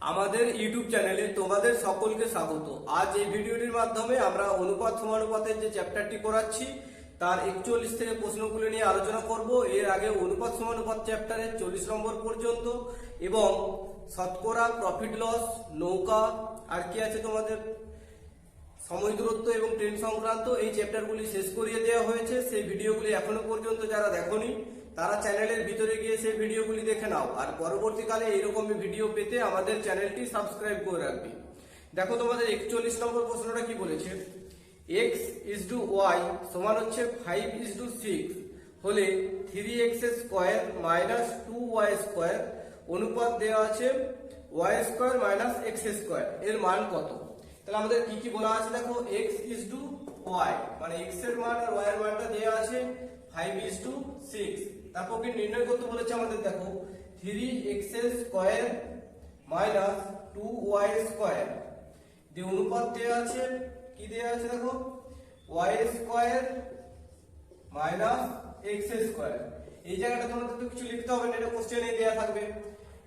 আমাদের ইউটিউব চ্যানেলে তোমাদের সকলকে স্বাগত। আজ এই ভিডিওটির মাধ্যমে আমরা অনুপাত সমানুপাতের যে চ্যাপ্টারটি করাচ্ছি, তার একচল্লিশ থেকে প্রশ্নগুলো নিয়ে আলোচনা করব। এর আগে অনুপাত সমানুপাত চ্যাপ্টারের চল্লিশ নম্বর পর্যন্ত এবং শতকরা প্রফিট লস নৌকা, আর কি আছে তোমাদের? সময় দূরত্ব এবং ট্রেন সংক্রান্ত এই চ্যাপ্টারগুলি শেষ করিয়ে দেওয়া হয়েছে। সেই ভিডিওগুলি এখনও পর্যন্ত যারা দেখোনি তারা চ্যানেলের ভিতরে গিয়ে সেই ভিডিওগুলি দেখে নাও। আর পরবর্তীকালে এইরকমই ভিডিও পেতে আমাদের চ্যানেলটি সাবস্ক্রাইব করে রাখবে। দেখো তোমাদের একচল্লিশ নম্বর প্রশ্নটা কি বলেছে? এক্স ইজ টু ওয়াই সমান হচ্ছে ফাইভ ইজ টু সিক্স হলে three x square minus two y square অনুপাত দেওয়া আছে y square minus x square এর মান কত? তাহলে আমাদের কি কি বলা আছে দেখো? এক্স ইজ টু ওয়াই মানে x এর মান আর ওয়াই এর মানটা দেওয়া আছে ফাইভ ইজ টু 6 তারপর কি নির্ণয় করতে বলেছে আমাদের, দেখো three 3x square minus 2y square যে অনুপাত দেওয়া আছে, কি দেওয়া আছে দেখো? y square minus x square এই জায়গাটা তোমাদের তো কিছু লিখতে হবে না, এটা কোশ্চেনে দেওয়া থাকবে।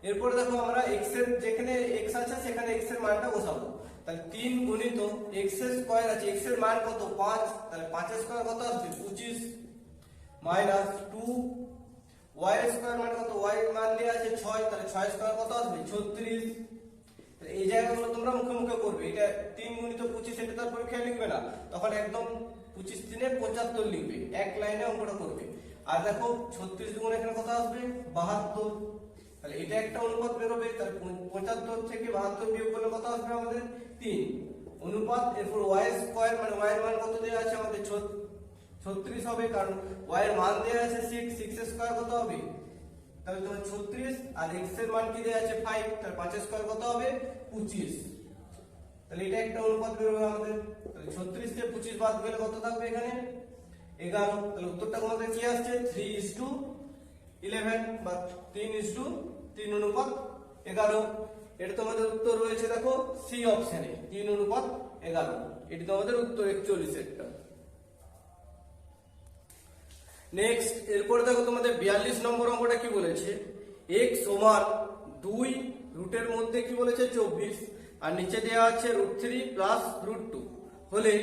এরপরে দেখো, আমরা এক্সের যেখানে এক্স আছে সেখানে এক্সের মানটা বসাবো। তাহলে তিন গুণিত এক্সের স্কোয়ার আছে এক্সের মান কত? পাঁচ। তাহলে পাঁচের স্কোয়ার কত আসবে? পঁচিশ। মাইনাস টু ওয়াই এর স্কোয়ার মান কত? ওয়াই এর মান দেওয়া আছে ছয়, তাহলে ছয় স্কোয়ার কত আসবে? ছত্রিশ। তাহলে এই জায়গাগুলো তোমরা মুখে মুখে করবে। এটা তিন গুণিত পঁচিশ, এটা তার পরীক্ষায় লিখবে না। তখন একদম পঁচিশ দিনে পঁচাত্তর লিখবে। এক লাইনে অঙ্কটা করবে। আর দেখো, ছত্রিশ গুণ এখানে কত আসবে? বাহাত্তর। তাহলে এটা একটা অনুপাত বেরোবে। তাহলে পঁচাত্তর থেকে বাহাত্তর বিয়োগ করলে কত আসবে আমাদের? তিন। অনুপাত, এরপর ওয়াই স্কোয়ার মানে ওয়াই এর মান কত দেওয়া আছে? আমাদের ছত্রিশ হবে, কারণ ওয়াই এর মান দেওয়া আছে সিক্স সিক্স স্কোয়ার কত হবে? তাহলে তোমার ছত্রিশ আর এক্সের মান কি দেওয়া আছে? ফাইভ তাহলে পাঁচের স্কোয়ার কত হবে? পঁচিশ। তাহলে এটা একটা অনুপাত বেরোবে আমাদের। তাহলে ছত্রিশ থেকে পঁচিশ বাদ গেলে কত থাকবে এখানে? এগারো। তাহলে উত্তরটা আমাদের কি আসছে? থ্রি ইস টু ইলেভেন বা তিন ইস টু তিন অনুপাত এগারো। এটা তোমাদের উত্তর রয়েছে, দেখো সি অপশনে তিন অনুপাত এগারো। এটি তোমাদের উত্তর একচল্লিশেরটা নেক্সট এরপরে দেখো তোমাদের বিয়াল্লিশ নম্বর অঙ্কটা কি বলেছে? এক সমান দুই রুটের মধ্যে কি বলেছে? চব্বিশ। আর নিচে দেওয়া আছে root three plus root two হলে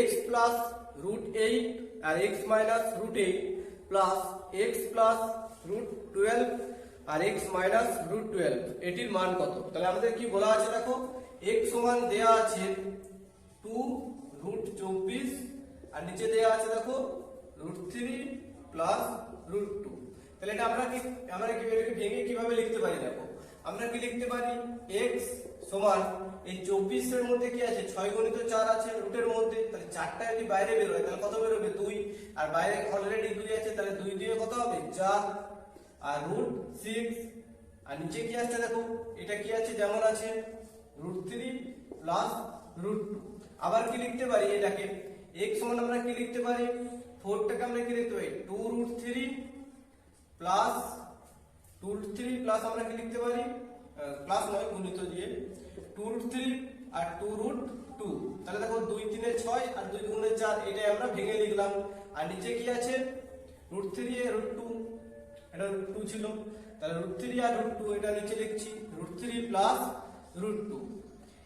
এক্স প্লাস রুট এইট আর x minus root eight plus x plus root twelve আর এক্স মাইনাস রুট টুয়েলভ এটির মান কত? তাহলে আমাদের কি বলা আছে দেখো? এক্স সমান দেওয়া আছে টু রুট চব্বিশ। আর নিচে দেওয়া আছে দেখো root three plus root two তাহলে এটা আমরা কি আমরা কি এটাকে ভেঙে কীভাবে লিখতে পারি, দেখো? আমরা কি লিখতে পারি? এক্স সমান এই চব্বিশের মধ্যে কি আছে? ছয় গণিত চার আছে রুটের মধ্যে। তাহলে চারটা যদি বাইরে বেরোয় তাহলে কত বেরোবে? দুই। আর বাইরে অলরেডি দুই আছে, তাহলে দুই দিয়ে কত হবে? চার। আর রুট সিক্স আর নিচে কি আসছে দেখো? এটা কি আছে? যেমন আছে root three plus root two আবার কি লিখতে পারি এটাকে? x সমান আমরা কি লিখতে পারি? ফোরটাকে আমরা কি লিখতে পারি। Two root three plus two root three plus আমরা কি লিখতে পারি? প্লাস নয় গুণিত দিয়ে। টু রুট থ্রি আর টু রুট টু তাহলে দেখো দুই তিনে ছয় আর দুই দুগুণে চার, এটাই আমরা ভেঙে লিখলাম। আর নিচে কি আছে? রুট থ্রি রুট টু এটা রুট টু ছিল। তাহলে রুট থ্রি আর রুট টু এটা নিচে লিখছি। Root three plus root two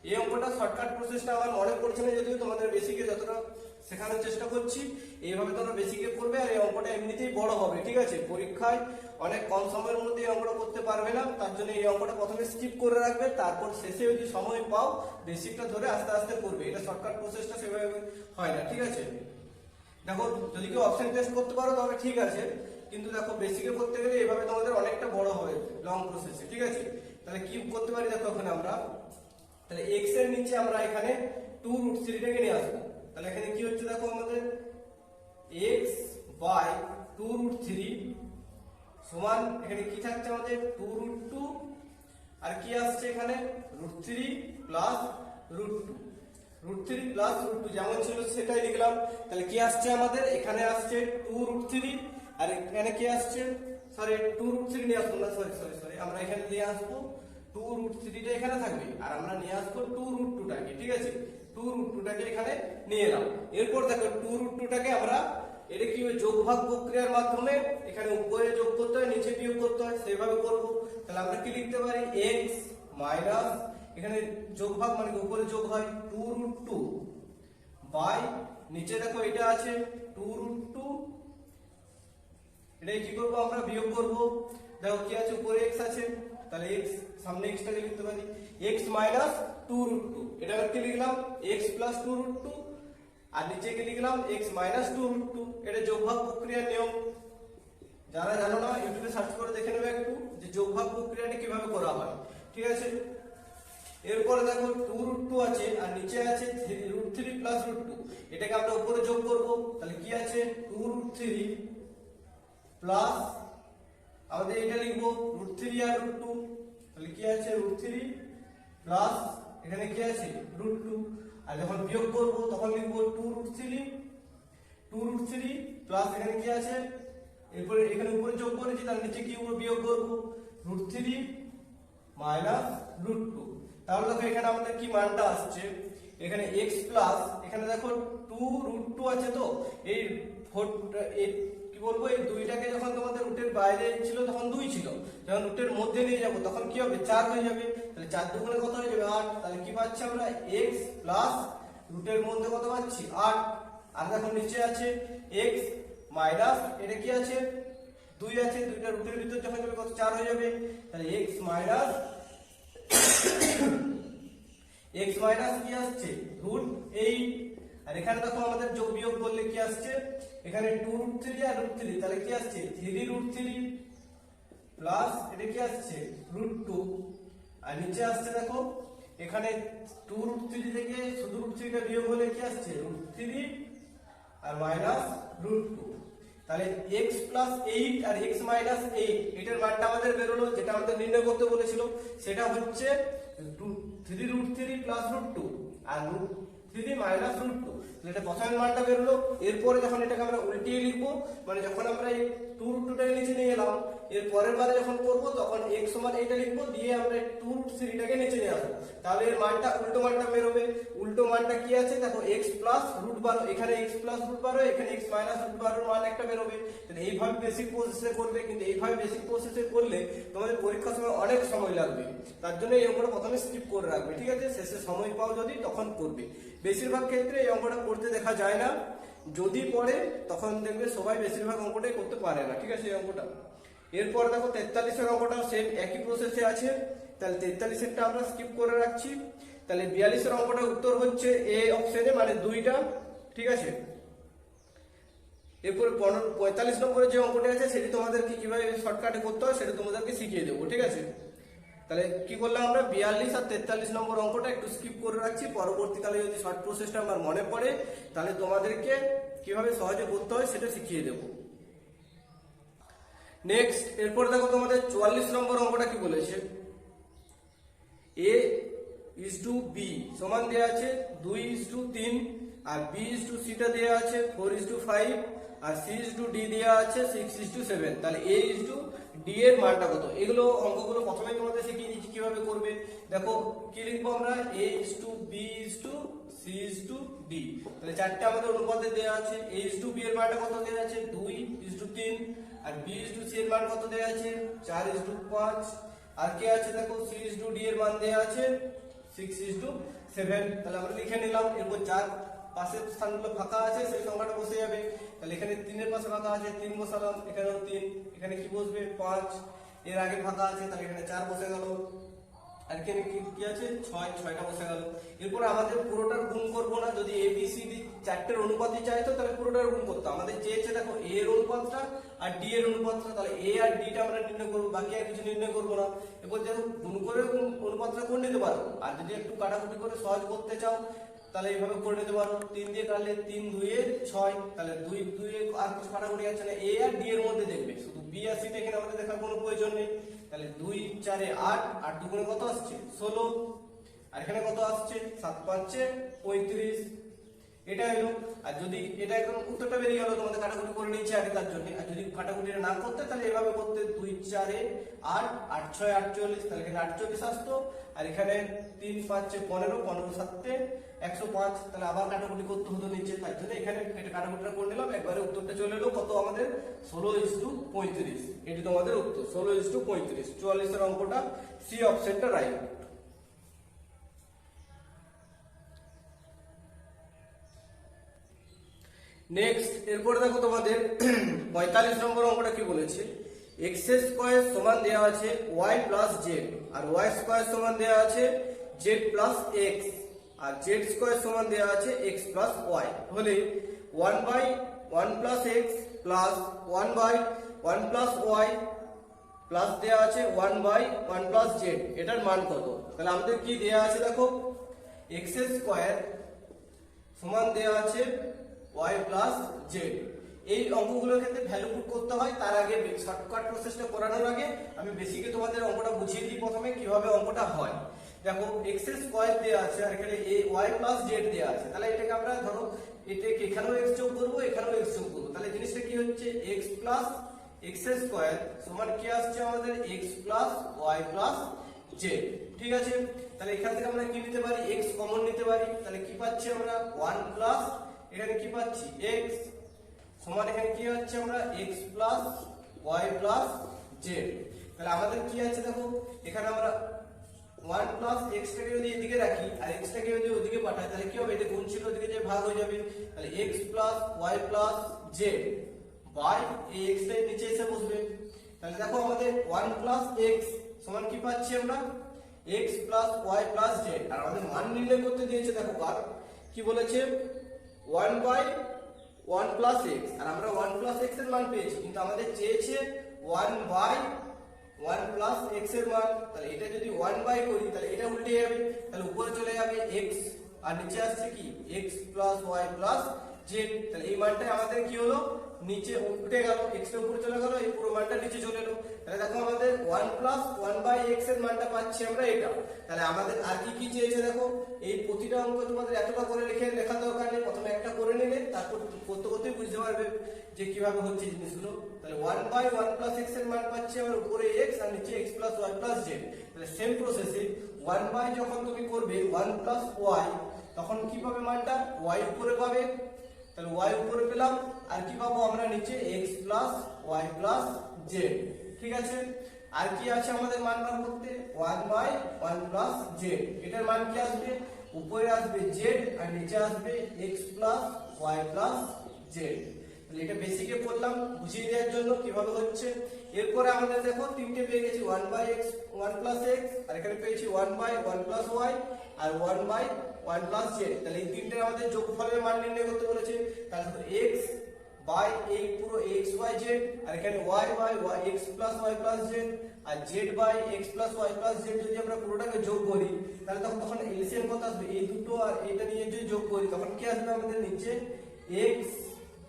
এই অঙ্কটা শর্টকাট প্রসেসটা আমার মনে পড়ছে না যদিও তোমাদের বেসিকে যতটা শেখানোর চেষ্টা করছি। এইভাবে তোমরা বেসিকে করবে আর এই অঙ্কটা এমনিতেই বড় হবে, ঠিক আছে? পরীক্ষায় অনেক কম সময়ের মধ্যে এই অঙ্কটা করতে পারবে না, তার জন্য এই অঙ্কটা প্রথমে স্কিপ করে রাখবে, তারপর শেষে যদি সময় পাও বেসিকটা ধরে আস্তে আস্তে করবে। এটা শর্টকাট প্রসেসটা সেভাবে হয় না, ঠিক আছে? দেখো, যদি কেউ অপশন টেস্ট করতে পারো তাহলে ঠিক আছে, কিন্তু দেখো বেসিকে করতে গেলে এভাবে তোমাদের অনেকটা বড় হবে লং প্রসেসে ঠিক আছে? তাহলে কি করতে পারি দেখো এখন আমরা? তাহলে এক্সের নিচে আমরা এখানে টু রুট থ্রিটাকে নিয়ে আসব। তাহলে এখানে কি হচ্ছে দেখো আমাদের? X by two root three সমান, এখানে কি থাকছে আমাদের? টু রুট টু আর কি আসছে এখানে? Root three plus root two root three plus root two যেমন ছিল সেটাই লিখলাম। তাহলে কি আসছে আমাদের? এখানে আসছে টু রুট থ্রি আর এখানে কি আসছে? সরি টু রুট থ্রি নিয়ে আসব না সরি সরি সরি আমরা এখানে নিয়ে আসব টু রুট থ্রিটা এখানে থাকবে, আর আমরা নিয়ে আসব টু রুট টুটাকে ঠিক আছে? টু রুট টুটাকে এখানে নিয়ে এলাম। এরপর দেখো টু রুট টুটাকে আমরা এটা কি হবে যোগ ভাগ প্রক্রিয়ার মাধ্যমে এখানে উপরে যোগ করতে হয়, নিচে বিয়োগ করতে হয়? সেভাবে করব। তাহলে আমরা কি লিখতে পারি? এক্স মাইনাস এখানে যোগ ভাগ মানে উপরে যোগ হয় টু রুট টু বাই নিচে দেখো এটা আছে টু রুট টু এটা কি করব আমরা? বিয়োগ করব। দেখো কি আছে? উপরে x আছে। তাহলে x, সামনে x টাকে লিখতে পারি। x minus two root two এটা কি লিখলাম? x plus two root two আর নিচে কি লিখলাম? x মাইনাস টু টু এটা যোগভাগ প্রক্রিয়ার নিয়ম। যারা জানো না ইউটিউবে সার্চ করে দেখে নেবে একটু যে যোগভাগ প্রক্রিয়াটি কীভাবে করা হয়। ঠিক আছে? এরপরে দেখো টু রুট টু আছে, আর নিচে আছে root three plus root two এটাকে আমরা উপরে যোগ করব। তাহলে কি আছে? টু রুট থ্রি প্লাস আমাদের এটা লিখব রুট থ্রি আর রুট টু তাহলে কি আছে? রুট থ্রি প্লাস এখানে কি আছে? রুট টু আর যখন বিয়োগ করব, তখন লিখব two root three two root three plus এখানে কি আছে? এরপরে এখানে উপরে যোগ করেছি তার নিচে কি বিয়োগ করব। Root three minus root two তাহলে দেখো এখানে আমাদের কি মানটা আসছে? এখানে এক্স প্লাস এখানে দেখো টু রুট টু আছে তো? এই ফোর বলব এই দুইটাকে যখন তোমাদের রুটের বাইরে ছিল, তখন দুই ছিল। যখন রুটের মধ্যে নিয়ে যাব, তখন কি হবে? চার হয়ে যাবে। তাহলে চার দুগুণে কত হয়ে যাবে? আট। তাহলে কি পাচ্ছি আমরা? এক্স প্লাস রুটের মধ্যে কত পাচ্ছি? আট। আর দেখো নিচে আছে এক্স মাইনাস এটা কি আছে? দুই আছে, দুইটা রুটের ভিতর যখন যাবে কত? চার হয়ে যাবে। তাহলে এক্স মাইনাস এক্স মাইনাস কি আসছে? রুট এইট আর এখানে দেখো আমাদের যোগ বিয়োগ করলে কি আসছে? এখানে টু রুট থ্রি আর রুট থ্রি তাহলে কি আসছে? থ্রি রুট থ্রি প্লাস এটা কি আসছে? রুট টু আর নিচে আসছে দেখো, এখানে টু রুট থ্রি থেকে শুধু রুট থ্রিটা বিয়োগ হলে কি আসছে? রুট থ্রি আর মাইনাস রুট টু তাহলে এক্স প্লাস এইট আর এক্স মাইনাস এইট এটার মানটা আমাদের বেরোলো, যেটা আমাদের নির্ণয় করতে বলেছিল, সেটা হচ্ছে three root three plus root two আর root three minus root two এটা প্রথমের মানটা বেরোলো, এরপরে যখন এটাকে আমরা উল্টিয়ে লিখব মানে যখন আমরা এই টু রুট টুটাকে নিচে নিয়ে এলাম এর পরের বারে যখন করব, তখন এক্স সমান এইটা লিখব, দিয়ে আমরা টু রুট নিচে নিয়ে আসব। তাহলে এর মানটা, উল্টো মানটা বেরোবে উল্টো মানটা কি আছে? দেখো এক্স প্লাস রুট বারো এখানে এক্স প্লাস রুট বারো এখানে এক্স মাইনাস রুট বারোর মান একটা বেরোবে তাহলে এইভাবে বেসিক প্রসেসে করবে, কিন্তু এইভাবে বেসিক প্রসেসে করলে তোমাদের পরীক্ষার সময় অনেক সময় লাগবে। তার জন্য এই অঙ্কটা প্রথমে স্কিপ করে রাখবে, ঠিক আছে? শেষে সময় পাও যদি, তখন করবে। বেশিরভাগ ক্ষেত্রে এই অঙ্কটা করতে দেখা যায় না। যদি পড়ে, তখন দেখবে সবাই বেশিরভাগ অঙ্কটাই করতে পারে না, ঠিক আছে এই অঙ্কটা? এরপর দেখো তেতাল্লিশের অঙ্কটা সেম একই প্রসেসে আছে। তাহলে তেতাল্লিশেরটা আমরা স্কিপ করে রাখছি। তাহলে বিয়াল্লিশের অঙ্কটা উত্তর হচ্ছে এ অপশনে মানে দুইটা, ঠিক আছে? এরপর পনেরো, পঁয়তাল্লিশ নম্বরের যে অঙ্কটা আছে, সেটি তোমাদেরকে কীভাবে শর্টকাটে করতে হয়, সেটা তোমাদেরকে শিখিয়ে দেবো, ঠিক আছে? তাহলে কি করলাম আমরা? বিয়াল্লিশ আর তেতাল্লিশ নম্বর অঙ্কটা একটু স্কিপ করে রাখছি। পরবর্তীকালে যদি শর্ট প্রসেসটা আমার মনে পড়ে, তাহলে তোমাদেরকে কীভাবে সহজে করতে হয়, সেটা শিখিয়ে দেবো। নেক্সট এরপর দেখো তোমাদের চুয়াল্লিশ নম্বর অঙ্কটা কি বলেছে এ ইজ টু বি সমান দেওয়া আছে দুই ইজ টু তিন আর বি ইজ টু সিটা দেওয়া আছে ফোর ইজ টু ফাইভ আর সি ইজ টু ডি দেওয়া আছে সিক্স ইজ টু সেভেন তাহলে এ ইজ টু ডি এর মানটা কত এগুলো অঙ্কগুলো প্রথমে তোমাদের শিখিয়ে দিচ্ছি কীভাবে করবে দেখো কি লিখব আমরা A is to B is to C is to D তাহলে চারটে আমাদের অনুপাতে দেওয়া আছে এ ইজ টু বি এর মানটা কত দেওয়া আছে দুই ইজ টু তিন আর বি ইস টু সি এর মান কত দেওয়া আছে? চার ইস টু পাঁচ। আর কে আছে? দেখো সি ইস টু ডি এর মান দেওয়া আছে। সিক্স ইস টু সেভেন তাহলে আমরা লিখে নিলাম, এরপর চার পাশের স্থানগুলো ফাঁকা আছে, সেই সংখ্যাটা বসে যাবে। তাহলে এখানে তিনের পাশে ফাঁকা আছে, তিন বসালাম, এখানেও তিন, এখানে কি বসবে? পাঁচ। এর আগে ফাঁকা আছে, তাহলে এখানে চার বসে গেল। আর এখানে কি কি আছে? ছয় ছয়টা বসে গেল এরপর আমাদের পুরোটার গুণ করব না। যদি এ বি সি ডি চারটের অনুপাতই চাইতো, তাহলে পুরোটার গুণ করতো। আমাদের চেয়েছে দেখো এ এর অনুপাতটা আর ডি এর অনুপাতটা, তাহলে এ আর ডিটা আমরা নির্ণয় করব, বাকি আর কিছু নির্ণয় করব না। এরপর যেন গুণ করে অনুপাতটা করে নিতে পারো। আর যদি একটু কাটাকুটি করে সহজ করতে চাও, তাহলে এইভাবে করে নিতে পারো। তিন দিয়ে কাটলে তিন দুইয়ে ছয়, তাহলে দুই দুইয়ে আর কিছু কাটাকুটি আছে না। এ আর ডি এর মধ্যে দেখবে। শুধু বি আর সি এখানে আমাদের দেখার কোনো প্রয়োজন নেই। তাহলে দুই, চারে আট আট দুগুণে কত আসছে? ষোলো। আর এখানে কত আসছে? সাত পাঁচে পঁয়ত্রিশ। এটা হলো, আর যদি এটা একদম উত্তরটা বেরিয়ে গেল, তোমাদের কাটাকুটি করে নিচ্ছে আগে তার জন্য। আর যদি কাটাকুটি না করতে, তাহলে এভাবে করতে দুই, চারে আট আট, ছয়, আটচল্লিশ, তাহলে এখানে আটচল্লিশ আসতো। আর এখানে তিন, পাঁচে পনেরো পনেরো, সাতে একশো পাঁচ, তাহলে আবার কাটাকুটি করতে হতো নিচে তার জন্য। এখানে এটা কাটাকুটিটা করে নিলাম। একবারে উত্তরটা চলে এলো, কত আমাদের? ষোলো ইস টু পঁয়ত্রিশ। এটি তোমাদের উত্তর, ষোলো ইস টু পঁয়ত্রিশ। চুয়াল্লিশের অঙ্কটা সি অপশনটা রাইট। নেক্সট এরপরে দেখো তোমাদের পঁয়তাল্লিশ নম্বর অঙ্কটা কি বলেছে? এক্স স্কোয়ার সমান দেওয়া আছে ওয়াই প্লাস জেড আর ওয়াই স্কোয়ার সমান দেওয়া আছে জেড প্লাস এক্স আর জেড স্কোয়ার সমান দেওয়া আছে এক্স প্লাস ওয়াই হলে one by one plus x plus one by one plus y plus দেওয়া আছে one by one plus z এটার মান কত? তাহলে আমাদের কি দেওয়া আছে দেখো? এক্স স্কোয়ার সমান দেওয়া আছে ওয়াই প্লাস জেড এই অঙ্কগুলোর ক্ষেত্রে ভ্যালু পুট করতে হয়, তার আগে শর্টকাট প্রসেসটা করানোর আগে আমি বেসিকে তোমাদের অঙ্কটা বুঝিয়ে দিই প্রথমে কীভাবে অঙ্কটা হয়। দেখো এক্সের স্কোয়ার দেওয়া আছে আর এখানে এ ওয়াই প্লাস জেড দেওয়া আছে। তাহলে এটাকে আমরা ধরো এটাকে এখানেও এক্স যোগ করব, এখানেও এক্স যোগ করব। তাহলে জিনিসটা কি হচ্ছে? এক্স প্লাস এক্সের স্কোয়ার সমান কি আসছে আমাদের? X plus y plus z ঠিক আছে? তাহলে এখান থেকে আমরা কি নিতে পারি? এক্স কমন নিতে পারি। তাহলে কি পাচ্ছি আমরা? ওয়ান প্লাস এখানে কি পাচ্ছি? এক্স সমান এখানে কি হচ্ছে আমরা? X plus y plus z তাহলে আমাদের কি আছে দেখো? এখানে আমরা ওয়ান প্লাস এক্সটাকে যদি এদিকে রাখি আর এক্সটাকে যদি ওদিকে পাঠাই, তাহলে কি হবে? এটা গুণ ছিল ওদিকে যে ভাগ হয়ে যাবে। তাহলে x plus y plus z by এই এক্সটা নিচে এসে বসবে। তাহলে দেখো আমাদের ওয়ান প্লাস এক্স সমান কি পাচ্ছি আমরা? X plus y plus z আর আমাদের মান নির্ণয় করতে দিয়েছে দেখো কি বলেছে? One by one plus x আর আমরা ওয়ান প্লাস এক্সের মান পেয়েছি, কিন্তু আমাদের চেয়েছে ওয়ান বাই ওয়ান প্লাস এক্সের মান। তাহলে এটা যদি ওয়ান বাই করি, তাহলে এটা উল্টে যাবে, তাহলে উপরে চলে যাবে এক্স আর নিচে আসছে কি? X plus y plus z তাহলে এই মানটা আমাদের কি হলো? নিচে উঠে গেল এক্সের উপরে চলে গেল, এই পুরো মানটা নিচে চলে এলো। তাহলে দেখো আমাদের ওয়ান প্লাস ওয়ান বাই এক্সের মানটা পাচ্ছি আমরা এটা। তাহলে আমাদের আর কি কি চেয়েছে দেখো? এই প্রতিটা অঙ্ক তোমাদের এতটা করে লিখে লেখার দরকার নেই। প্রথমে একটা করে নিলে, তারপর করতে করতে বুঝতে পারবে যে কীভাবে হচ্ছে জিনিসগুলো। তাহলে ওয়ান বাই ওয়ান প্লাস এক্সের মান পাচ্ছি আমরা উপরে এক্স আর নিচে x plus y plus z তাহলে সেম প্রসেসে ওয়ান বাই যখন তুমি করবে ওয়ান প্লাস ওয়াই তখন কি পাবে মানটা ওয়াই উপরে পাবে? তাহলে ওয়াই উপরে পেলাম, আর কি পাবো আমরা নিচে? X plus y plus z ঠিক আছে? আর কি আছে আমাদের মান বার করতে? One by one plus z এটার মান কি আসবে? উপরে আসবে জেড আর নিচে আসবে x plus y plus z এটা বেসিকে পড়লাম, বুঝিয়ে দেওয়ার জন্য কীভাবে হচ্ছে? এরপরে আমাদের দেখো তিনটে পেয়ে গেছি one by x one plus x আর এখানে পেয়েছি one by one plus y R one by one plus z তাহলে এই তিনটে আমাদের যোগফলের মান নির্ণয় করতে বলেছে। তাহলে এক্স বাই এই পুরো এক্স ওয়াই জেড আর এখানে y by y x plus y plus z R z by x plus y plus z যদি আমরা পুরোটাকে যোগ করি, তাহলে তখন তখন এলসিএম কত আসবে? এই দুটো আর এটা নিয়ে যদি যোগ করি, তখন কি আসবে আমাদের নিচে? X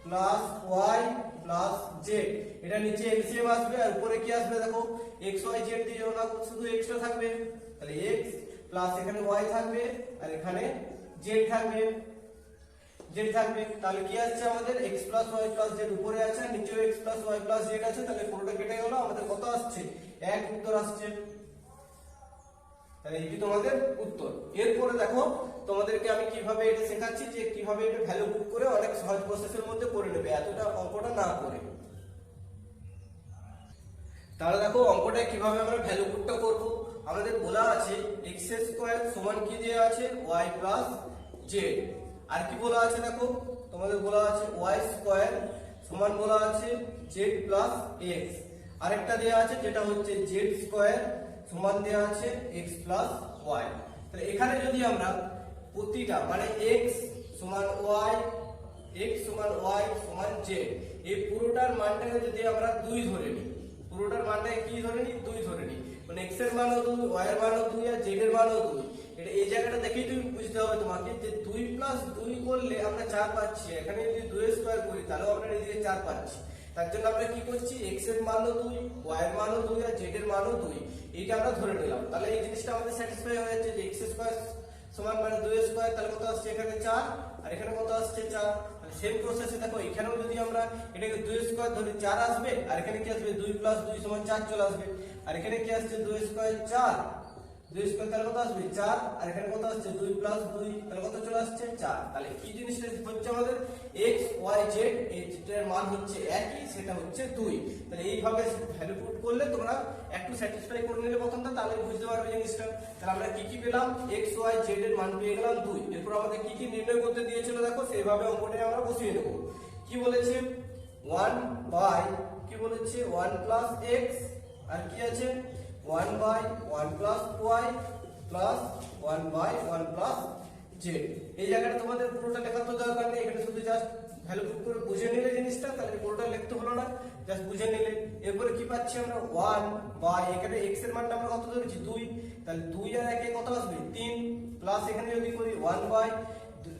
plus y plus z এটা নিচে এলসিএম আসবে আর উপরে কি আসবে দেখো? এক্স ওয়াই জেড দিয়ে না শুধু এক্সট্রা থাকবে। তাহলে এক্স প্লাস এখানে ওয়াই থাকবে আর এখানে জেড থাকবে। জেড থাকবে। তাহলে কি আসছে আমাদের? X plus y plus z উপরে আছে নিচেও x plus y plus z আছে। তাহলে পুরোটা কেটে গেল। আমাদের কত আসছে? এক উত্তর আসছে। তাহলে এটি তোমাদের উত্তর। এরপরে দেখো, তোমাদেরকে আমি কীভাবে এটা শেখাচ্ছি যে কীভাবে এটা ভ্যালু বুক করে অনেক সহজ প্রসেসের মধ্যে করে নেবে, এতটা অঙ্কটা না করে। তাহলে দেখো, অঙ্কটা কীভাবে আমরা ভ্যালু বুকটা করব? আমাদের বলা আছে x স্কয়ার সমান কি দেওয়া আছে? y প্লাস জেড আর কি বলা আছে দেখো? তোমাদের বলা আছে y স্কয়ার সমান বলা আছে z প্লাস x আরেকটা দেওয়া আছে যেটা হচ্ছে z স্কয়ার সমান দেওয়া আছে x প্লাস y তাহলে এখানে যদি আমরা প্রতিটা মানে x সমান y, x সমান y সমান z, এই পুরোটার মানটাকে যদি আমরা দুই ধরে নিই, পুরোটার মানটাকে কি ধরে নিই? দুই ধরে নিই। মানে x এর মানও দুই, y এর মানও দুই আর z এর মানও দুই। এটা এই জায়গাটা দেখেই তুমি বুঝতে হবে তোমাকে যে দুই প্লাস দুই করলে আমরা চার পাচ্ছি। এখানে যদি দুই স্কোয়ার করি, তাহলেও আমরা এদিকে চার পাচ্ছি। তার জন্য আমরা কি করছি? X এর মানও দুই, y এর মানও দুই আর z এর মানও দুই। এইটা আমরা ধরে নিলাম। তাহলে এই জিনিসটা আমাদের স্যাটিসফাই হয়ে যাচ্ছে যে x স্কোয়ার সমান মানে দুই স্কোয়ার তাহলে কত আসছে এখানে চার? আর এখানে কত আসছে চার? তাহলে সেম প্রসেসে দেখো, এখানেও যদি আমরা এটাকে দুই স্কোয়ার ধরি চার আসবে, আর এখানে কি আসবে? দুই প্লাস দুই সমান চার চলে আসবে। আর এখানে কি আসছে? দুই স্কোয়ার চার। দুই আসবে? চার। আর আসছে? দুই প্লাস দুই চলে আসছে? চার। তাহলে জিনিসটা হচ্ছে আমাদের? এক্স ওয়াই জেড মান হচ্ছে একই, সেটা হচ্ছে দুই। এইভাবে করলে একটু স্যাটিসফাই করে নিলে তাহলে বুঝতে পারবে জিনিসটা। তাহলে আমরা কি কি পেলাম? এক্স ওয়াই মান পেয়ে গেলাম দুই। এরপর আমাদের কি কি নির্ণয় করতে দিয়েছিল দেখো আমরা বসিয়ে বলেছে? ওয়ান বাই কি বলেছে? ওয়ান প্লাস এক্স আর কি আছে? One by one plus y plus one by one plus z এই জায়গাটা তোমাদের পুরোটা লেখার তো দরকার নেই, এখানে শুধু জাস্ট ভ্যালু করে বুঝে নিলে জিনিসটা, তাহলে পুরোটা লিখতে হলো না জাস্ট বুঝে নিলে। এরপরে কি পাচ্ছি আমরা? ওয়ান বাই এখানে এক্সের মানটা আমরা কত ধরেছি? দুই। তাহলে দুই আর একে কত আসবে? তিন। প্লাস এখানে যদি করি ওয়ান বাই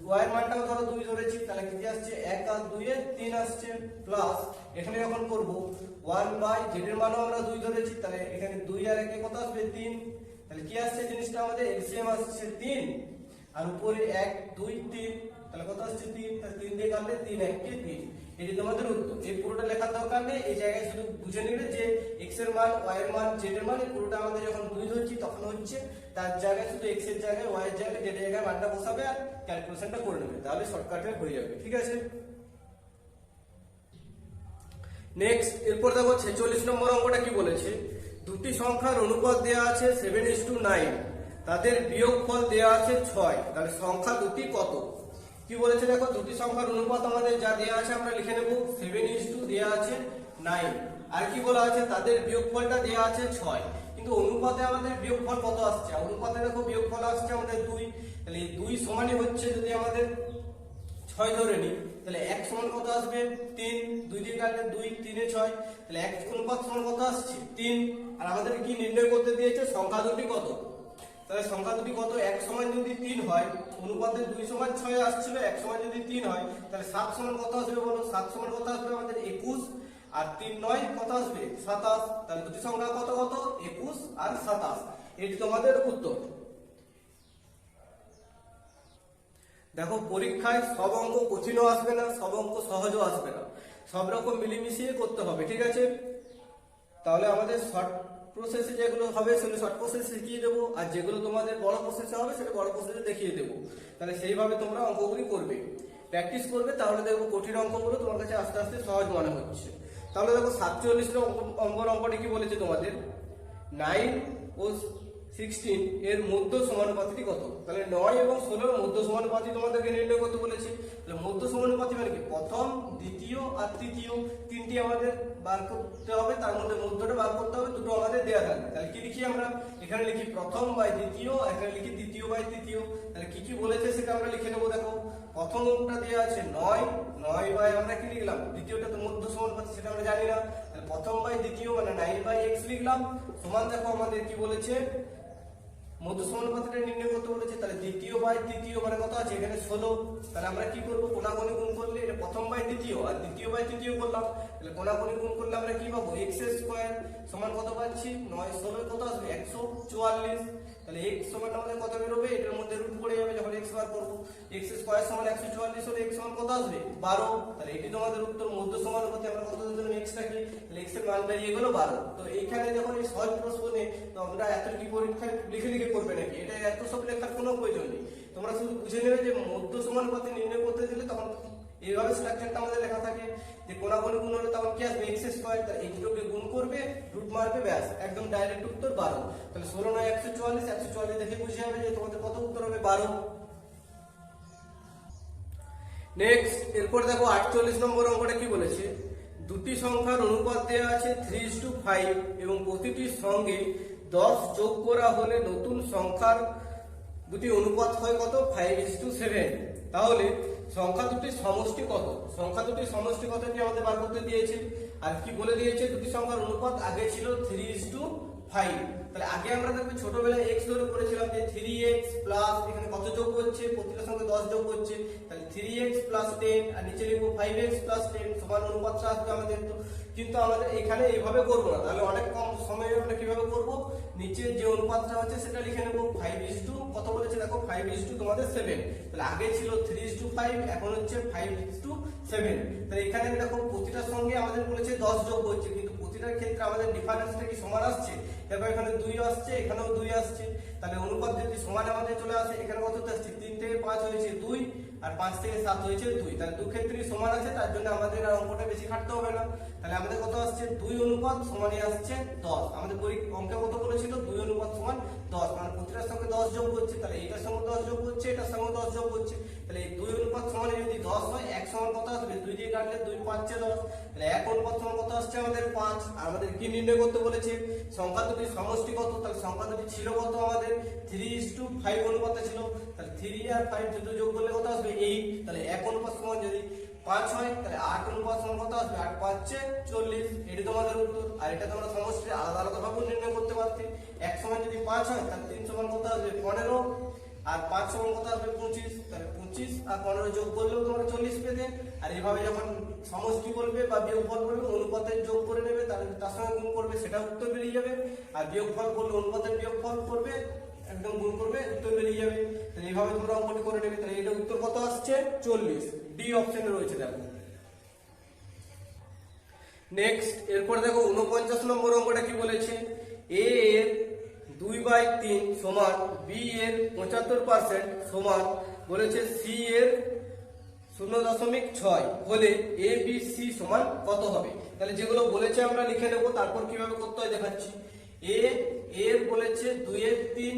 ওয়াই মানটাও ধরো দুই ধরেছি, তাহলে কি আসছে? এক আর দুই এর তিন আসছে প্লাস এখানে যখন করব ওয়ান বাই জেড এর মানও আমরা দুই ধরেছি, তাহলে এখানে দুই আর একে কত আসবে? তিন। তাহলে কি আসছে জিনিসটা আমাদের? এলসিএম আসছে তিন। আর উপরে এক, দুই, তিন। তাহলে কত আসছে? তিন। তিন দিয়ে কাটলে তিন এক কে তিন। এটি তোমাদের উত্তর। এই পুরোটা লেখার দরকার নেই। এই জায়গায় শুধু বুঝে নিলে যে এক্সের মান ওয়াই এর মান জেড এর মান, এই পুরোটা আমাদের যখন দুই ধরছি, তখন হচ্ছে তার জায়গায় শুধু এক্সের জায়গায় ওয়াই এর জায়গায় জেড এর জায়গায় মানটা বসাবে আর ক্যালকুলেশনটা করে নেবে। তাহলে শর্টকাটে হয়ে যাবে। ঠিক আছে? নেক্সট এরপর দেখো ছেচল্লিশ নম্বর অঙ্কটা কি বলেছে? দুটি সংখ্যার অনুপাত দেওয়া আছে সেভেন ইস টু নাইন তাদের বিয়োগফল দেওয়া আছে ছয়। তাহলে সংখ্যা দুটি কত? কি বলেছে দেখো? দুটি সংখ্যার অনুপাত আমাদের যা দেওয়া আছে আমরা লিখে নেব। সেভেন ইস টু দেওয়া আছে নাইন আর কি বলা আছে? তাদের বিয়োগফলটা দেওয়া আছে ছয়। কিন্তু অনুপাতে আমাদের বিয়োগফল কত আসছে? অনুপাতে দেখো বিয়োগফল আসছে আমাদের দুই। তাহলে এই দুই সমানই হচ্ছে যদি আমাদের ছয় ধরে নিই, তাহলে এক সমান কত আসবে? তিন। দুই দিয়ে কাটলে দুই, তিনে ছয়। তাহলে এক অনুপাত সমান কত আসছে? তিন। আর আমাদের কি নির্ণয় করতে দিয়েছে? সংখ্যা দুটি কত? তাহলে সংখ্যা দুটি কত? এক সমান যদি তিন হয়, অনুপাতে দুই সমান ছয় আসছিল, এক সমান যদি তিন হয়, তাহলে সাত সমান কত আসবে বলো? সাত সমান কত আসবে আমাদের? একুশ। আর তিন নয় কত আসবে? সাতাশ। তাহলে দুটি সংখ্যা কত কত? একুশ আর সাতাশ। এটি তোমাদের উত্তর। দেখো, পরীক্ষায় সব অঙ্ক কঠিনও আসবে না, সব অঙ্ক সহজও আসবে না। সব রকম মিলিমিশিয়ে করতে হবে, ঠিক আছে? তাহলে আমাদের শর্ট প্রসেসে যেগুলো হবে, সেগুলো শর্ট প্রসেসে শিখিয়ে দেবো। আর যেগুলো তোমাদের বড় প্রসেসে হবে, সেটা বড় প্রসেসে দেখিয়ে দেবো। তাহলে সেইভাবে তোমরা অঙ্কগুলি করবে। প্র্যাকটিস করবে, তাহলে দেখব কঠিন অঙ্কগুলো তোমার কাছে আস্তে আস্তে সহজ মনে হচ্ছে। তাহলে দেখো সাতচল্লিশ অঙ্ক অঙ্কটি কি বলেছে তোমাদের? নাইন ও সিক্সটিন এর মধ্য সমানুপাতিটি কত? তাহলে নয় এবং ষোলোর মধ্য সমানুপাতি তোমাদেরকে নির্ণয় করতে বলেছে। তাহলে মধ্য সমানুপাতি মানে কি? প্রথম, দ্বিতীয় আর তৃতীয় তিনটি আমাদের বার করতে হবে, তার মধ্যে মধ্যটা বার করতে হবে, দুটো আমাদের দেওয়া থাকবে। তাহলে কি লিখি আমরা? এখানে লিখি প্রথম বাই দ্বিতীয় এখানে লিখি দ্বিতীয় বাই তৃতীয়। তাহলে কি কি বলেছে সেটা আমরা লিখে নেব, দেখো। প্রথম প্রথমটা দেওয়া আছে নয় নয় বাই আমরা কি লিখলাম? দ্বিতীয়টা তো মধ্য সমানুপাতি, সেটা আমরা জানি না। প্রথম বাই দ্বিতীয় মানে নাইন বাই এক্স লিখলাম। সমান দেখো আমাদের কি বলেছে? মধ্য সমানুপাতিটা নির্ণয় করতে বলেছে, তাহলে দ্বিতীয় বাই তৃতীয় মানে কত আছে, এখানে ষোলো। তাহলে আমরা কি করব? কোনাগুনি গুণ করলে? এটা প্রথম বাই দ্বিতীয় আর দ্বিতীয় বাই তৃতীয় করলাম। তাহলে কোনাগুনি গুণ করলে আমরা কি পাবো? এক্স স্কোয়ার সমান কত পাচ্ছি? নয় ষোলো কত আসবে? একশো চুয়াল্লিশ। তাহলে এক্স সমান আমাদের কত বেরোবে? এটার মধ্যে রুট পড়ে যাবে যখন এক্স বার করব। এক্স স্কোয়ার সমান একশো চুয়াল্লিশ হলে এক্স সমান কত আসবে? বারো। তাহলে এটি তোমাদের উত্তর, মধ্য সমানুপাতি আমরা কত জন্য এক্স রাখি? তাহলে এক্সের মান বেরিয়ে গেলো বারো। তো এইখানে যখন এই সহজ প্রশ্নে তো আমরা এত কি পরীক্ষায় লিখে লিখে করবে নাকি? এটা এত সব লেখার কোনো প্রয়োজন নেই। তোমরা শুধু বুঝে নেবে যে মধ্য সমানুপাতি নির্ণয় করতে দিলে তখন এইভাবে স্ট্রাকচারটা আমাদের লেখা থাকে যে কোনাগুনি গুণ হলে তখন কি আসবে? এক্স স্কোয়ার তার এই দুটোকে গুণ করবে রুট মারবে, ব্যাস। একদম ডাইরেক্ট উত্তর বারো। তাহলে ষোলো নয়, একশো চুয়াল্লিশ একশো চুয়াল্লিশ দেখে বুঝে যাবে যে তোমাদের কত উত্তর হবে? বারো। নেক্সট এরপর দেখো আটচল্লিশ নম্বর অঙ্কটা কি বলেছে? দুটি সংখ্যার অনুপাত দেওয়া আছে থ্রি টু ফাইভ এবং প্রতিটির সঙ্গে দশ যোগ করা হলে নতুন সংখ্যার দুটি অনুপাত হয় কত? ফাইভ ইস টু সেভেন তাহলে সংখ্যা দুটির সমষ্টি কত? সংখ্যা দুটির সমষ্টি কত কি আমাদের বার করতে দিয়েছে? আর কি বলে দিয়েছে? দুটি সংখ্যার অনুপাত আগে ছিল থ্রি ইস টু ফাইভ। তাহলে আগে আমরা দেখবে ছোটবেলায় এক্স ধরে করেছিলাম যে থ্রি এক্স প্লাস এখানে কত যোগ করছে প্রতিটার সঙ্গে দশ যোগ করছে তাহলে থ্রি এক্স প্লাস টেন আর নিচে লিখব ফাইভ এক্স প্লাস টেন সমান অনুপাতটা আসবে আমাদের। তো কিন্তু আমাদের এখানে এইভাবে করব না। তাহলে অনেক কম সময়ে আমরা কীভাবে করব? নিচে যে অনুপাতটা হচ্ছে সেটা লিখে নেব। ফাইভ ইস টু কত বলেছে দেখো? ফাইভ ইস টু তোমাদের সেভেন তাহলে আগে ছিল থ্রি ইস টু ফাইভ এখন হচ্ছে ফাইভ ইস টু সেভেন তাহলে এখানে দেখো প্রতিটার সঙ্গে আমাদের বলেছে দশ যোগ করছে কিন্তু প্রতিটার ক্ষেত্রে আমাদের ডিফারেন্সটা কি সমান আসছে? দেখো এখানে দুই আসছে, এখানেও দুই আসছে। তাহলে অনুপাত যদি সমান আমাদের চলে আসে, এখানে কত আসছে? তিন থেকে পাঁচ হয়েছে দুই, আর পাঁচ থেকে সাত হয়েছে দুই। তাহলে দু ক্ষেত্রেই সমান আছে, তার জন্য আমাদের আর অঙ্কটা বেশি খাটতে হবে না। তাহলে আমাদের কত আসছে? দুই অনুপাত সমানই আসছে দশ। আমাদের অঙ্কে কত বলেছিল? দুই অনুপাত সমান দশ। মানে প্রতিটার সঙ্গে দশ যোগ করছে তাহলে এটার সঙ্গে দশ যোগ করছে এটার সঙ্গে দশ যোগ করছে তাহলে এই দুই অনুপাত সমানে যদি দশ হয়, এক সমান কত আসবে? দুই দিয়ে কাটলে দুই পাঁচে দশ। তাহলে এক অনুপাত সমান কত আসছে আমাদের? পাঁচ। আর আমাদের কি নির্ণয় করতে বলেছে? সংখ্যা দুটি সমষ্টি কত? তাহলে সংখ্যা ছিল কত আমাদের? থ্রি ইস টু ফাইভ অনুপাতে ছিল। তাহলে থ্রি আর ফাইভ দুটো যোগ করলে কত আসবে? এইট তাহলে এক অনুপাত সমান যদি পাঁচ হয়, তাহলে আট অনুপাত সমান কত আসবে? আট পাঁচে চল্লিশ। এটি তোমাদের উত্তর। আর এটা তোমরা সমষ্টি আলাদা আলাদা ভাবে নির্ণয় করতে পারতে। এক সমান যদি পাঁচ হয়, তাহলে তিন সমান কত আসবে? পনেরো। আর পাঁচ সমান কত আসবে? পঁচিশ। তাহলে পঁচিশ আর পনেরো যোগ করলেও তোমরা চল্লিশ আর এইভাবে যখন সমষ্টি করবে বা বিয়োগফল করবে, অনুপাতের যোগ করে নেবে, তাহলে তার সঙ্গে গুণ করবে, সেটা উত্তর বেরিয়ে যাবে। আর বিয়োগফল করলে অনুপাতের বিয়োগফল করবে, একদম গুণ করবে, উত্তর বেরিয়ে যাবে। তাহলে এইভাবে তোমরা অঙ্কটি করে নেবে। তাহলে এটা উত্তর কত আসছে? চল্লিশ। ডি অপশনে রয়েছে, দেখো। নেক্সট এরপর দেখো উনপঞ্চাশ নম্বর অঙ্কটা কি বলেছে? এ এর দুই বাই তিন সমান বি এর পঁচাত্তর পার্সেন্ট সমান, বলেছে সি এর শূন্য দশমিক ছয় হলে এ বি সি সমান কত হবে? তাহলে যেগুলো বলেছে আমরা লিখে নেব, তারপর কীভাবে করতে হয় দেখাচ্ছি। এ এর বলেছে দুই এর তিন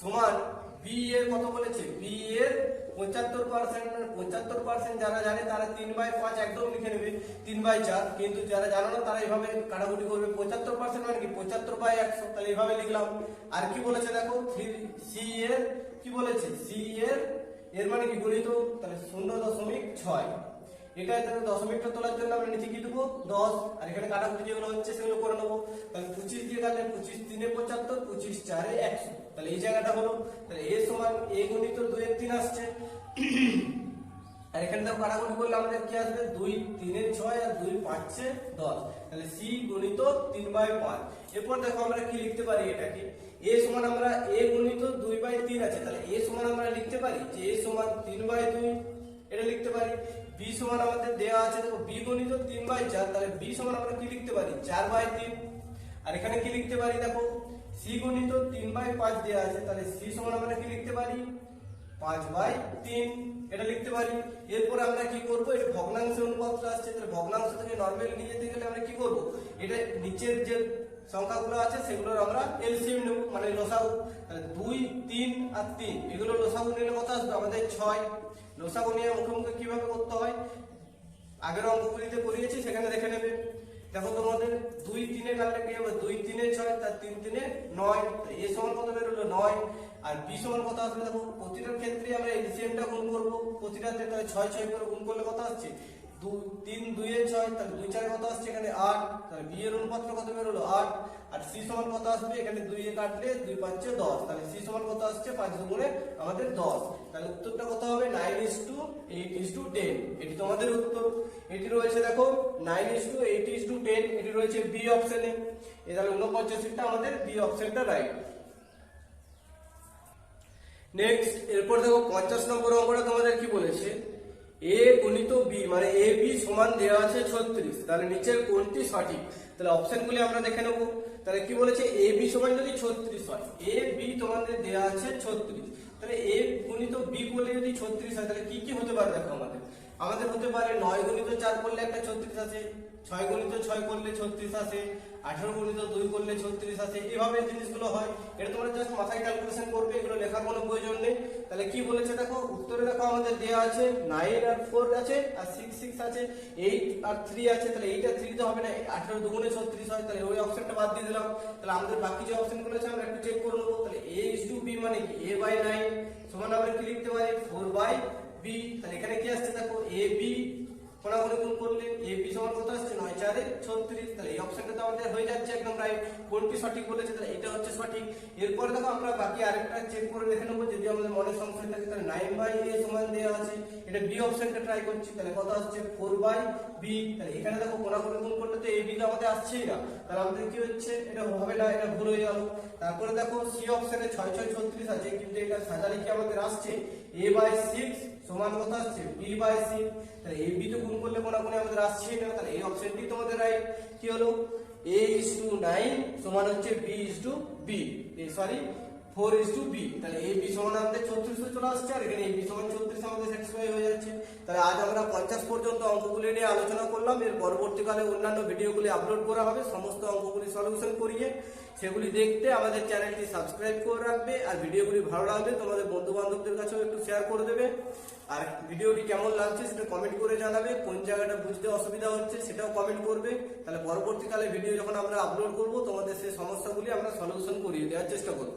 সমান বি এর কত বলেছে? বি এর পঁচাত্তর পার্সেন্ট পঁচাত্তর পার্সেন্ট যারা জানে তারা তিন বাই পাঁচ একদম লিখে নেবে, তিন বাই চার। কিন্তু যারা জানো না, তারা এইভাবে কাটাকুটি করবে। পঁচাত্তর পার্সেন্ট মানে কি? পঁচাত্তর বাই একশো। তাহলে এইভাবে লিখলাম। আর কি বলেছে দেখো? থ্রি সি এর কি বলেছে? সি এর এর মানে কি গণিত? তাহলে শূন্য দশমিক ছয়। এটা তাহলে দশমিকটা তোলার জন্য আমরা নিচে কি দেবো? দশ। আর এখানে কাটাকুটি যেগুলো হচ্ছে সেগুলো করে নেব। তাহলে পঁচিশ দিয়ে কাটলে পঁচিশ তিনে পঁচাত্তর, পঁচিশ চারে একশো। তাহলে এই জায়গাটা হলো। তাহলে এ সমান এ গণিত দুই এর তিন আসছে। আর এখানে দেখো কাটাকুটি করলে আমাদের কি আসবে? দুই তিনে ছয় আর দুই পাঁচে দশ। তাহলে সি গুণিত তিন বাই পাঁচ। এরপর দেখো আমরা কি লিখতে পারি এটাকে? এ সমান আমরা এ গুণিত দুই বাই তিন আছে, তাহলে এ সমান আমরা লিখতে পারি যে এ সমান তিন বাই দুই, এটা লিখতে পারি। বি সমান আমাদের দেওয়া আছে, দেখো বি গণিত তিন বাই চার, তাহলে বি সমান আমরা কি লিখতে পারি? চার বাই তিন। আর এখানে কি লিখতে পারি, দেখো? সি গণিত তিন বাই পাঁচ দেওয়া আছে, তাহলে সি সমান আমরা কি লিখতে পারি? পাঁচ বাই তিন, এটা লিখতে পারি। এরপর আমরা কি করব? এটা ভগ্নাংশের অনুপাতটা আসছে, তাহলে ভগ্নাংশ থেকে নর্মাল নিয়ে যেতে গেলে আমরা কি করব? এটা নিচের যে সংখ্যাগুলো আছে, সেগুলোর আমরা এলসিএম নেব মানে লসাগু দুই, তিন আর তিন। এগুলো লসাগু নিলে কত আসবে? আমাদের ছয়। লসাগু নিয়ে মুখোমুখি কীভাবে করতে হয়? আগের অঙ্কগুলিতে করিয়েছি, সেখানে দেখে নেবে। দেখো তোমাদের দুই তিনে কাটলে কি হবে? দুই তিনে ছয়, তার তিন তিনে নয়। এ সমান কত বেরোলো? নয়। আর বি সমান কত আসবে? দেখো, প্রতিটার ক্ষেত্রে আমরা এলসিএমটা গুণ করব। প্রতিটাতে ছয় ছয় করে গুণ করলে কত আসছে? দু তিন, দুইয়ে ছয়, তাহলে দুই, চারে কত আসছে? এখানে আট। তাহলে বি এর অনুপাত্র কত বেরোলো? আট। আর সি সমান কত আসবে? এখানে দুইয়ে কাটলে দুই পাঁচে দশ। তাহলে সি সমান কত আসছে? পাঁচ দুগুণে আমাদের দশ। তাহলে উত্তরটা কত হবে? Nine is to eight is to ten এটি তোমাদের উত্তর। এটি রয়েছে দেখো nine is to eight is to ten এটি রয়েছে বি অপশনে এ। তাহলে উনপঞ্চাশিটা আমাদের বি অপশনটা রাইট নেক্সট এরপর দেখো পঞ্চাশ নম্বর অঙ্কটা তোমাদের কি বলেছে? এ গুণিত বি মানে এ বি সমান দেওয়া আছে ছত্রিশ। তাহলে নিচের কোনটি সঠিক? তাহলে অপশনগুলি আমরা দেখে নেব। তাহলে কি বলেছে? এ বি সমান যদি ছত্রিশ হয় এ বি তোমাদের দেওয়া আছে ছত্রিশ। তাহলে এ গুণিত বি বলে যদি ছত্রিশ হয়, তাহলে কি কি হতে পারে দেখো আমাদের? আমাদের হতে পারে নয় গুণিত চার করলে একটা ছত্রিশ আছে ছয় গুণিত ছয় করলে ছত্রিশ আসে আঠারো গুণিত দুই করলে ছত্রিশ আসে এভাবে জিনিসগুলো হয়। এটা তোমরা জাস্ট মাথায় ক্যালকুলেশন করবে, এগুলো লেখার কোনো প্রয়োজন নেই। তাহলে কি বলেছে দেখো? উত্তরে দেখো আমাদের দেওয়া আছে নাইন আর ফোর আছে, আর সিক্স সিক্স আছে এইট আর থ্রি আছে। তাহলে এইট আর থ্রিতে হবে না আঠারো দুগুণে ছত্রিশ হয়, তাহলে ওই অপশনটা বাদ দিয়ে দিলাম। তাহলে আমাদের বাকি যে অপশনগুলো আছে, আমরা একটু চেক করে নেব। তাহলে এ ইস টু বি মানে কি? এ বাই নাইন সমান আমরা কি লিখতে পারি? ফোর বাই বি তাহলে এখানে কি আসছে দেখো? এ বি কোনাগুনি গুণ করলে এ বি সমান কত আসছে? নয় চারে ছত্রিশ। তাহলে এই অপশনটা তো আমাদের হয়ে যাচ্ছে একদম রাইট কোনটি সঠিক বলেছে? তাহলে এটা হচ্ছে সঠিক। এরপর দেখো আমরা বাকি আরেকটা চেক করে দেখে নেব। যদি আমাদের মনে সংশয় থাকে, তাহলে নাইন বাই এ সমান দেওয়া আছে। এটা বি অপশনটা ট্রাই করছি। তাহলে কত আসছে? ফোর বাই বি তাহলে এখানে দেখো কোনাগুনি গুণ করলে তো এ বি তো আমাদের আসছেই না। তাহলে আমাদের কি হচ্ছে? এটা হবে না, এটা ভুল হয়ে গেল। তারপরে দেখো সি অপশনে ছয় ছয়, ছত্রিশ আছে। কিন্তু এটা সাজালে কি আমাদের আসছে? এ বাই সিক্স সমান কত আসছে? বি বাই সিক্স তাহলে এ বি তো গুণ করলে কোনো কোনো আমাদের আসছেই না। তাহলে এই অপশনটি তোমাদের রাইট কি হলো? এ ইস টু নাইন সমান হচ্ছে B is to B sorry four is to B তাহলে এ বি সমান আমাদের চৌত্রিশে চলে আসছে, আর এখানে এ বি সমান চৌত্রিশ আমাদের স্যাটিসফাই হয়ে যাচ্ছে। তাহলে আজ আমরা পঞ্চাশ পর্যন্ত অঙ্কগুলি নিয়ে আলোচনা করলাম। এর পরবর্তীকালে অন্যান্য ভিডিওগুলি আপলোড করা হবে। সমস্ত অঙ্কগুলি সলিউশন করিয়ে সেগুলি দেখতে আমাদের চ্যানেলটি সাবস্ক্রাইব করে রাখবে। আর ভিডিওগুলি ভালো লাগবে তোমাদের বন্ধু বান্ধবদের কাছেও একটু শেয়ার করে দেবে। আর ভিডিওটি কেমন লাগছে সেটা কমেন্ট করে জানাবে। কোন জায়গাটা বুঝতে অসুবিধা হচ্ছে সেটাও কমেন্ট করবে। তাহলে পরবর্তীকালে ভিডিও যখন আমরা আপলোড করব, তোমাদের সেই সমস্যাগুলি আমরা সলিউশন করিয়ে দেওয়ার চেষ্টা করব।